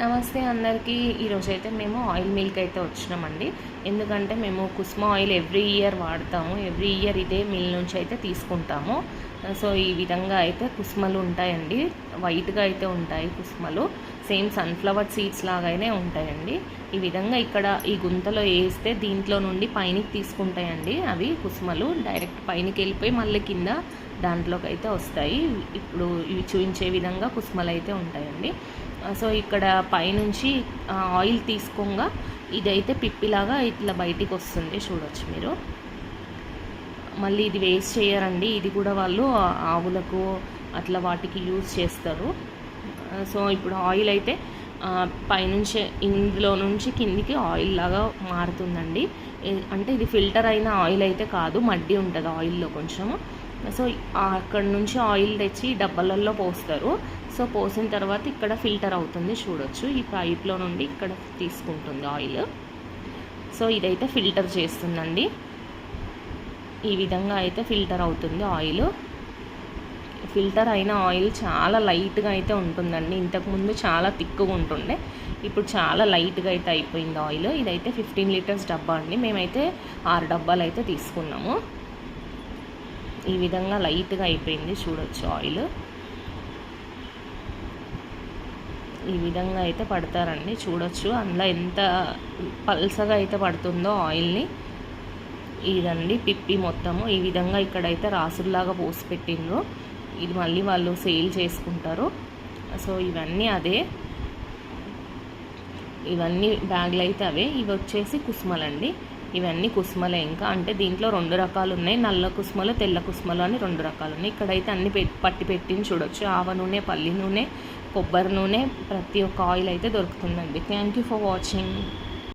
నమస్తే అందరికీ. ఈరోజు అయితే మేము ఆయిల్ మిల్క్ అయితే వచ్చినామండి. ఎందుకంటే మేము కుస్మా ఆయిల్ ఎవ్రీ ఇయర్ వాడతాము. ఎవ్రీ ఇయర్ ఇదే మిల్ నుంచి అయితే తీసుకుంటాము. సో ఈ విధంగా అయితే కుస్మలు ఉంటాయండి. వైట్గా అయితే ఉంటాయి కుస్మలు. సేమ్ సన్ఫ్లవర్ సీడ్స్ లాగానే ఉంటాయండి. ఈ విధంగా ఇక్కడ ఈ గుంతలో వేస్తే దీంట్లో నుండి పైనకి తీసుకుంటాయండి. అవి కుసుమలు డైరెక్ట్ పైనకి వెళ్ళిపోయి మళ్ళీ కింద దాంట్లోకి అయితే వస్తాయి. ఇప్పుడు ఇవి చూపించే విధంగా కుస్మలు అయితే ఉంటాయండి సో ఇక్కడ పైనుంచి ఆయిల్ తీసుకోగా ఇదైతే పిప్పిలాగా ఇట్లా బయటికి వస్తుంది చూడొచ్చు మీరు. మళ్ళీ ఇది వేస్ట్ చేయరండి. ఇది కూడా వాళ్ళు ఆవులకు అట్లా వాటికి యూజ్ చేస్తారు. సో ఇప్పుడు ఆయిల్ అయితే పైనుంచి ఇందులో నుంచి కిందికి ఆయిల్ లాగా మారుతుందండి. అంటే ఇది ఫిల్టర్ అయిన ఆయిల్ అయితే కాదు మడ్డి ఉంటుంది ఆయిల్లో కొంచెము. సో అక్కడ నుంచి ఆయిల్ తెచ్చి డబ్బాలలో పోస్తారు. సో పోసిన తర్వాత ఇక్కడ ఫిల్టర్ అవుతుంది చూడొచ్చు. ఈ పైప్లో నుండి ఇక్కడ తీసుకుంటుంది ఆయిల్. సో ఇదైతే ఫిల్టర్ చేస్తుందండి. ఈ విధంగా అయితే ఫిల్టర్ అవుతుంది ఆయిల్. ఫిల్టర్ అయిన ఆయిల్ చాలా లైట్గా అయితే ఉంటుందండి. ఇంతకుముందు చాలా థిక్గా ఉంటుండే. ఇప్పుడు చాలా లైట్గా అయితే అయిపోయింది ఆయిల్. ఇదైతే ఫిఫ్టీన్ లీటర్స్ డబ్బా అండి. మేమైతే ఆరు డబ్బాలు అయితే తీసుకున్నాము. ఈ విధంగా లైట్గా అయిపోయింది చూడొచ్చు ఆయిల్. ఈ విధంగా అయితే పడతారండి. చూడొచ్చు అందులో ఎంత పల్సగా అయితే పడుతుందో ఆయిల్ని. ఇదండి పిప్పి మొత్తము. ఈ విధంగా ఇక్కడైతే రాసుల్లాగా పోసి పెట్టిండ్రు. ఇది మళ్ళీ వాళ్ళు సేల్ చేసుకుంటారు. సో ఇవన్నీ అదే. ఇవన్నీ బ్యాగ్లు అయితే అవే. ఇవి వచ్చేసి కుసుమలండి. ఇవన్నీ కుసుమలే ఇంకా. అంటే దీంట్లో రెండు రకాలు ఉన్నాయి. నల్ల కుసుమలు తెల్ల కుసుమలు అని రెండు రకాలు ఉన్నాయి. ఇక్కడైతే అన్ని పెట్టి పట్టి పెట్టింది చూడొచ్చు. ఆవ నూనె పల్లి నూనె కొబ్బరి నూనె ప్రతి ఒక్క ఆయిల్ అయితే దొరుకుతుందండి. Thank you for watching.